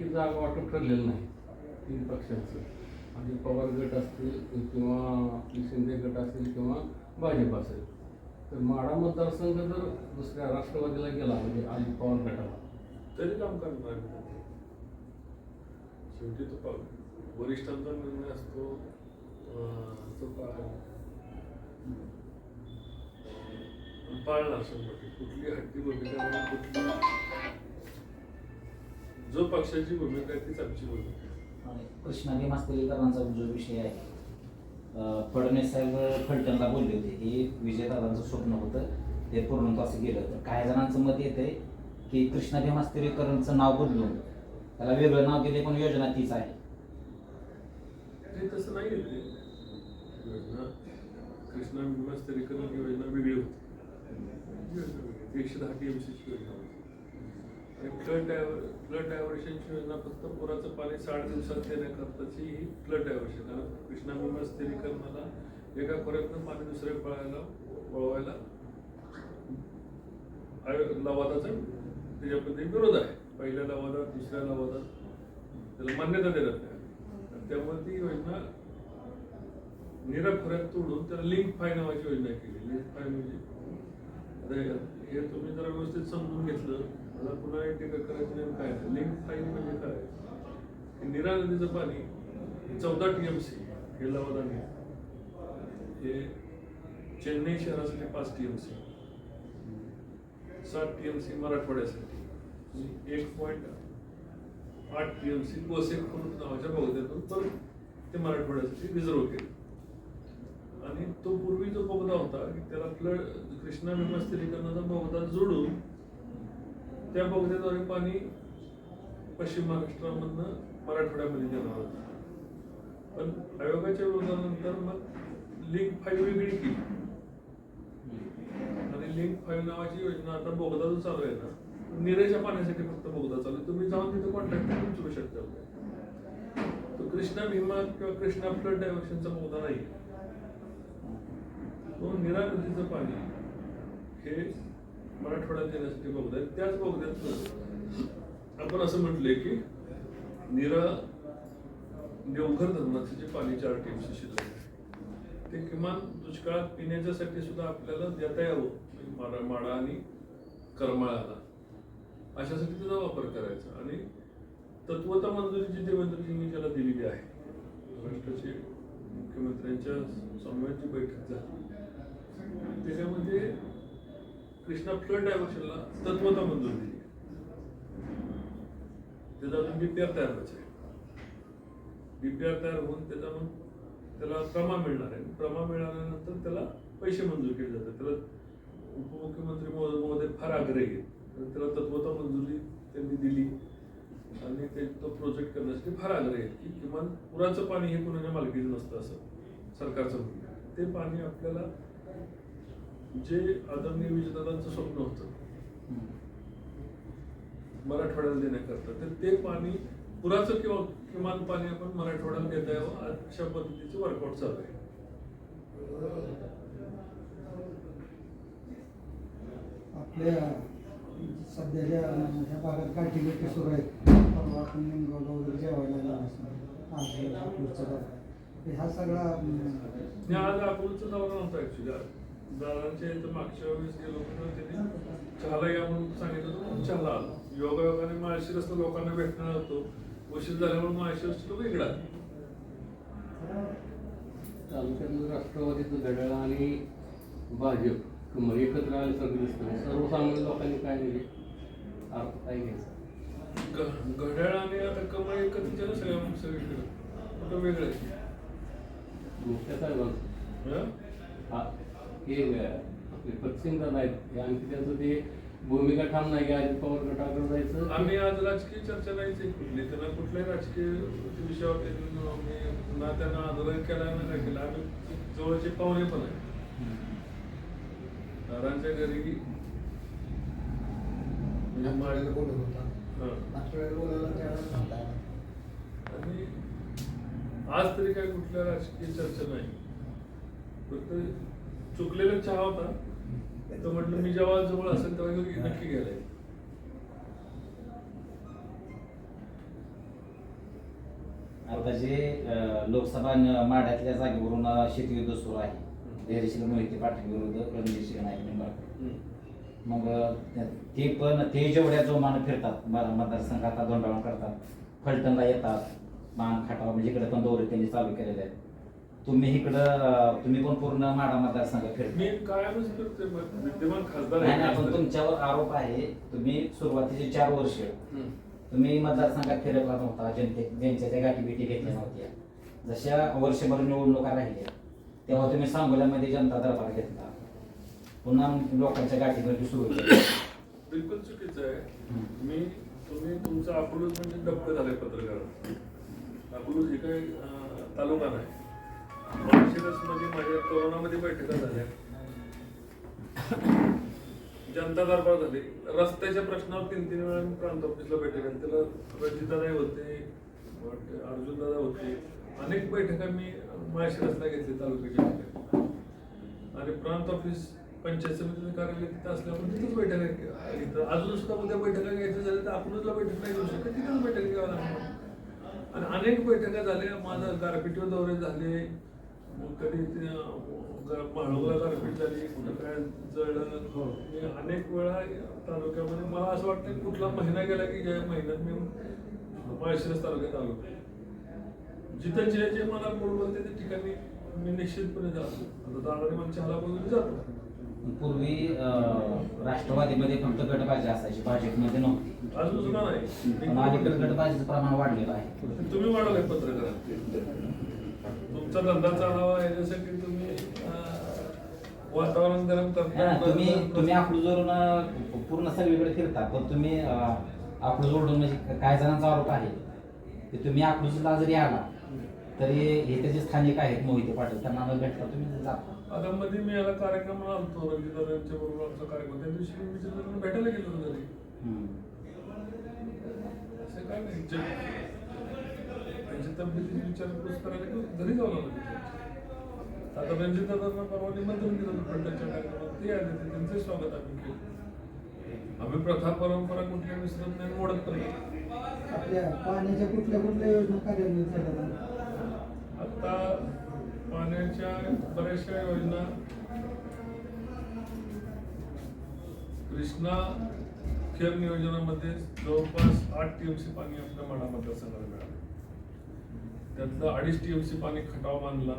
ती जागा वाटप ठरलेलं नाही. तीन पक्षांचं. म्हणजे पवार गट असतील किंवा आपली शिंदे गट असतील किंवा भाजप असेल. तर माढा मतदारसंघ जर दुसऱ्या राष्ट्रवादीला गेला म्हणजे अजित पवार गटाला. तरी काम करणार शेवटी तो वरिष्ठांचा निर्णय असतो तो पाळणार शंभर कुठली हट्टी बघितल्या कुठली जो पक्षाची भूमिका आहे तीच आमची भूमिका आहे. आणि कृष्णाजी मास्तेलीकरांचा जो विषय आहे फडणवीस साहेब फलटणला बोलले होते हे विजयदादांचं स्वप्न होतं ते पूर्णत्वास गेलं. तर काही जणांचं मत येते की कृष्णाजी मास्तेलीकरांचं नाव बदलून त्याला वेगळं नाव दिले पण योजना तीच आहे. ते तसं नाही आहे. ते योजना कृष्णा विमास्तरीकरण योजना वेगळी होती. योजना वेगळी. एकशे दहा टी एम सीची योजना. होती फ्लड डायव्हर फ्लड डायव्हर्शनची योजना फक्त पुराचं पाणी साठ दिवसात देण्याकरताची ही फ्लड डायव्हर्शन कारण कृष्णामुळे स्थिरीकरणाला एका खोऱ्यातनं पाणी दुसऱ्या पळायला वळवायला आयो- लवादाचा त्याच्यामध्ये विरोध आहे. पहिल्या लवादात दुसऱ्या लवादात त्याला मान्यता देण्यात नाही त्यामुळे ती योजना निरा खोऱ्यात तोडून त्याला लिंक फाय नावाची योजना केली लिंक फाय म्हणजे हे तुम्ही जरा व्यवस्थित समजून घेतलं. मला पुन्हा एक टीका करायची नाही काय लिंक फाईन म्हणजे काय? निरा नदीचं पाणी चौदा टी एम सी हे लवादाने हे चेन्नई शहरासाठी पाच टी एम सी सात टी एम सी मराठवाड्यासाठी. एक पॉईंट आठ टी एम सी कोसेक म्हणून नावाच्या बोगद्यातून परत ते मराठवाड्यासाठी रिझर्व केले. आणि तो पूर्वी जो बोगदा होता की त्याला आपलं कृष्णा विमास्थिरीकरणाचा बोगदा जोडून त्या बोगद्याद्वारे पाणी पश्चिम महाराष्ट्रामधनं मराठवाड्यामध्ये जाणार होतं. पण आयोगाच्या विरोधानंतर मग लिंक फाईव्ह वेगळी केली. आणि लिंक फाईव्ह नावाची योजना आता बोगदा जो चालू आहे ना. निरेच्या पाण्यासाठी फक्त बोगदा चालू आहे. तुम्ही जाऊन तिथे कॉन्टॅक्ट करून चुकू शकता. तो कृष्णा भीमा किंवा कृष्णा फ्लड डायव्हर्शनचा बोगदा नाही तो निरा नदीचं पाणी हे मराठवाड्यात देण्यासाठी बोगदा त्याच बोगद्यात आपण असं म्हटले की निरा देवघर धरणाचे जे पाणी चार टीमशी शिल्लक ते किमान दुष्काळात पिण्याच्यासाठी सुद्धा आपल्याला देता यावं. म्हणजे माडा माडा आणि करमाळाला. अशासाठी त्याचा वापर करायचा. आणि तत्वता मंजुरी जी देवेंद्रजींनी त्याला दिलेली आहे महाराष्ट्राचे मुख्यमंत्र्यांच्या समवेत जी बैठक झाली. त्याच्यामध्ये कृष्णा फ्लड डायव्हर्शनला तत्वता मंजूर दिली. त्याचा अजून बीपीआर तयार व्हायचा आहे. बीपीआर तयार होऊन त्याचा मग त्याला प्रमा मिळणार आहे. प्रमा मिळाल्यानंतर त्याला पैसे मंजूर केले जातात. त्याला उपमुख्यमंत्री महोदय फार आग्रही आहेत. त्याला तत्वता मंजुरी त्यांनी दिली. आणि ते तो प्रोजेक्ट करण्यासाठी फार आग्रही आहेत की किमान पुराचं पाणी हे कुणाच्या मालकीचं नसतं असं सरकारचं म्हणणं ते पाणी आपल्याला जे आदरणीय विजयदादांचं स्वप्न होतं मराठवाड्याला देण्याकरता तर ते पाणी पुराचं किंवा किमान पाणी आपण मराठवाड्याला देता यावं अशा पद्धतीचं वर्कआउट चालू आहे. आपल्या सध्याच्या ह्या भागात काय ठिकाणी सुरू आहेत परवा आपण निमगावला वगैरे जेवायला. आज ह्या सगळा आज अकोलचा दौरा नव्हता ऍक्च्युली दादांच्या इथं मागच्या वेळेस गेलो होतो त्यांनी चहाला या म्हणून सांगितलं होतं चहाला आलो योगायोगाने माळशिरसला लोकांना भेटणार होतो. उशीर झाल्यामुळे माळशिरस लोक वेगळा. तालुक्यातलं राष्ट्रवादीचं घड्याळ आणि भाजप एकत्र आल्यासारखं दिसतं सर्वसामान्य लोकांनी काय म्हणजे अर्थ काय घ्यायचा? घड्याळ आणि आता कमळ एकत्र ना सगळ्या सगळीकडे. वेगळं आहे. मुख्य साहेबांचं. हं? आपले पक्षिंदार आहेत. हे आणखी त्यांचं ते भूमिका ठाम नाही की अजित पवार गटाकडे जायचं? आम्ही आज राजकीय चर्चा नाहीच कुठली त्यांना कुठल्याही राजकीय विषयावर त्यांनी आम्ही ना त्यांना आंदोलन केलं ना काय केलं. आम्ही जवळचे पाहुणे पण आहे दादांच्या घरी. म्हणजे. आणि आज तरी काय कुठल्या राजकीय चर्चा नाही. फक्त चुकलेला चहा होता. तर म्हटलं मी जेव्हा जवळ असेल तेव्हा नक्की गेलाय. आता जे लोकसभा माढ्यातल्या जागेवरून अं, शेतयुद्ध सुरू आहे. धैर्यशील मोहिते पाटील विरुद्ध रणजित सिंह नाईक निंबाळकर. मग ते पण ते जेवढ्या जोमानं फिरतात म- मतदारसंघात दोंडावून करतात. फलटणला येतात मान खाटावा म्हणजे इकडे पण दौरे त्यांनी चालू केलेले आहेत. तुम्ही इकडं तुम्ही पण पूर्ण माढा मतदारसंघ मी फिरताय कायमच करते विद्यमान खासदार नाही पण. तुमच्यावर आरोप आहे तुम्ही सुरुवातीचे चार वर्ष हम्म. तुम्ही मतदारसंघात फिरकला नव्हता जनते ज्यांच्या त्या गाठी भेटी घेतल्या नव्हत्या. जशा वर्षभर निवडणुका राहिल्या तेव्हा तुम्ही सांगोल्यामध्ये जनता दरबार घेतला. पुन्हा लोकांच्या गाठी सुरू केल्या. बिलकुल चुकीचं आहे. हम्म. मी तुम्ही तुमचं अकलूज म्हणजे डप्प झाले पत्रकार अकलूज हे काही अं, तालुका नाही. माळशिरसमध्ये माझ्या कोरोनामध्ये बैठका झाल्या. जनता दरबार झाली. रस्त्याच्या प्रश्नावर तीन तीन वेळा प्रांत ऑफिसला बैठक झाली त्याला रणजितदादा होते अर्जुन दादा होते. अनेक बैठका मी माळशिरसला घेतली तालुक्याच्या आणि प्रांत ऑफिस पंचायत समितीचं कार्यालय तिथं असल्यामुळे तिथंच बैठका इथं अजून सुद्धा उद्या बैठका घ्यायच्या झाल्या तर आपणच बैठक नाही घेऊ शकत. तिथंच बैठक घ्यावं लागणार. आणि अनेक बैठका झाल्या. माझा गारपिटीवर दौरे झाले. कधी माळवला गारपीट झाली कुठं काय जळलं हो. मी अनेक वेळा तालुक्यामध्ये मला असं वाटतं कुठला महिना गेला की ज्या महिन्यात मी माळशिरस तालुक्यात आलो जिथं जे जे मला मूळ बोलते त्या ठिकाणी मी निश्चितपणे जातो आता दादाने मला चहाला बोलून जातो पूर्वी राष्ट्रवादीमध्ये फक्त गटबाजी असायची भाजपमध्ये नव्हती. अजून सुद्धा पण नाही अलीकडे गटबाजीचं प्रमाण वाढलेलं आहे. तुम्ही वाढवले पत्रकारात तुमचा धंदा चालावा याच्यासाठी तुम्ही वातावरण गरम करता. तुम्ही तुम्ही अकलूजवरून अं, पूर्ण सगळीकडे फिरता पण तुम्ही अं, अकलूजवरून म्हणजे काय जणांचा आरोप आहे की तुम्ही अकलूजला जरी आला तरी हे त्याचे स्थानिक आहेत मोहिते पाटील त्यांना न भेटता तुम्ही जाता. आता मध्ये मी याला कार्यक्रमाला आलतो रंजितारांच्या बरोबर आमचा कार्यक्रम त्या दिवशी मी भेटायला गेलो घरी. असं काय नाही त्यांची तब्येतीची विचारपूस करायला घरी आलो तिथे. आता रणजित दादांना परवा निमंत्रण दिलं होतं कार्यक्रमात ते आले होते त्यांचे स्वागत आम्ही केलं आम्ही प्रथा परंपरा कुठल्या विसरत नाही मोडत नाही. आपल्या पाण्याच्या कुठल्या कुठल्या योजना कार्यान्वित आता पाण्याच्या बऱ्याचशा योजना. कृष्णा खेर नियोजनामध्ये जवळपास आठ टीएमसी पाणी आपल्या माडा मतदारसंघाला मिळालं. त्यातलं अडीच टीएमसी पाणी खटाव बांधला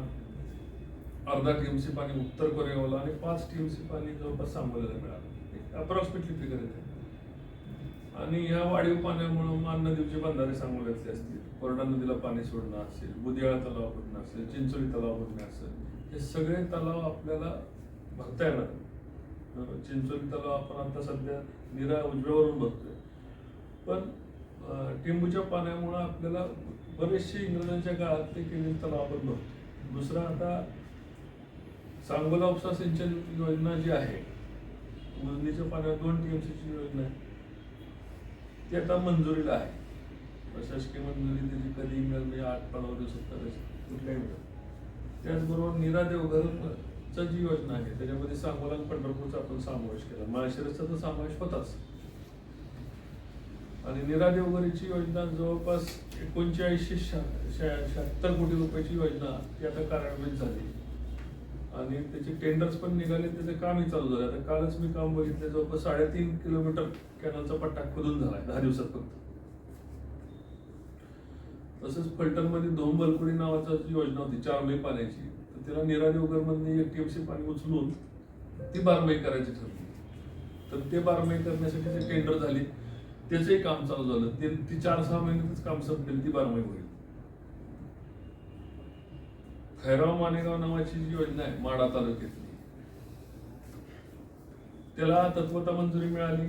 अर्धा टीएमसी पाणी उत्तर कोरेगावला आणि पाच टीएमसी पाणी जवळपास सांगोल्याला मिळालं. अप्रॉक्सिमेटली फिगर येते आणि या वाढीव पाण्यामुळं मान नदीची बंधारे सांगोल्यातले असतील. कोरडा नदीला पाणी सोडणं असेल बुदियाळा तलाव भरणं असेल चिंचोली तलाव भरणं असेल हे सगळे तलाव आपल्याला भरता येणार. चिंचोली तलाव आपण आता सध्या निरा उजव्यावरून भरतोय पण टिंबूच्या पाण्यामुळं आपल्याला बरेचसे इंग्रजांच्या काळात ते केलेले तलाव आपण भरतो दुसरं आता सांगोला उपसा सिंचन योजना जी आहे नदीच्या पाण्यात दोन टीएमसीची योजना आहे ती आता मंजुरीला आहे. प्रशासकीय मंजुरी त्याची कधी मिळेल म्हणजे आठ पंधरा दिवसात कदाचित कुठल्याही मिळेल त्याचबरोबर निरा देवघरचा जी योजना आहे त्याच्यामध्ये सांगोला आणि पंढरपूरचा आपण समावेश केला. माळशिरसचा तर समावेश होताच. आणि नीरा देवघरीची योजना जवळपास एकोणचाळीसशे शहा- शहात्तर कोटी रुपयाची योजना ती आता कार्यान्वित झाली. आणि त्याचे टेंडर्स पण निघाले त्याचं कामही चालू झालं. आता कालच मी काम बघितलं जवळपास साडेतीन किलोमीटर कॅनलचा पट्टा खोदून झाला दहा दिवसात फक्त. तसंच फलटणमध्ये दोन बलकुडी नावाचा योजना होती चारमई पाण्याची. तर तिला निरा देवघरमधून एक सी पाणी उचलून ती बारमाई करायची ठरली. तर ते बारमाई करण्यासाठी टेंडर झाली. त्याचंही काम चालू झालं. ते ती चार सहा महिन्यातच काम संपेल ती बारमाही होईल. खैराव मानेगाव नावाची जी योजना आहे माडा तालुक्यातली त्याला तत्वता मंजुरी मिळाली.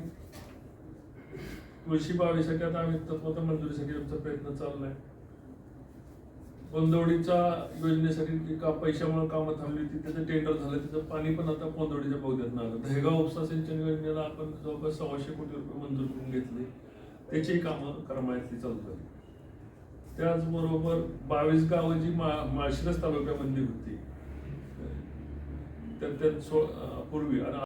तुळशी बावीसाठी आता आम्ही तत्वता मंजुरीसाठी आमचा प्रयत्न चाललाय. कोंदवडीच्या योजनेसाठी का पैशामुळे कामं थांबली होती त्याचं टेंडर झालं त्याचं पाणी पण आता कोंदवडीच्या बौद्धात आलं दहेगाव उपसा सिंचन योजनेला आपण जवळपास सव्वाशे कोटी रुपये मंजूर करून घेतले. त्याची कामं करमाळ्यातली चालू झाली. त्याचबरोबर बावीस गावं जी मा माळशिरस तालुक्यामधली होती तर त्यात सो पूर्वी आणि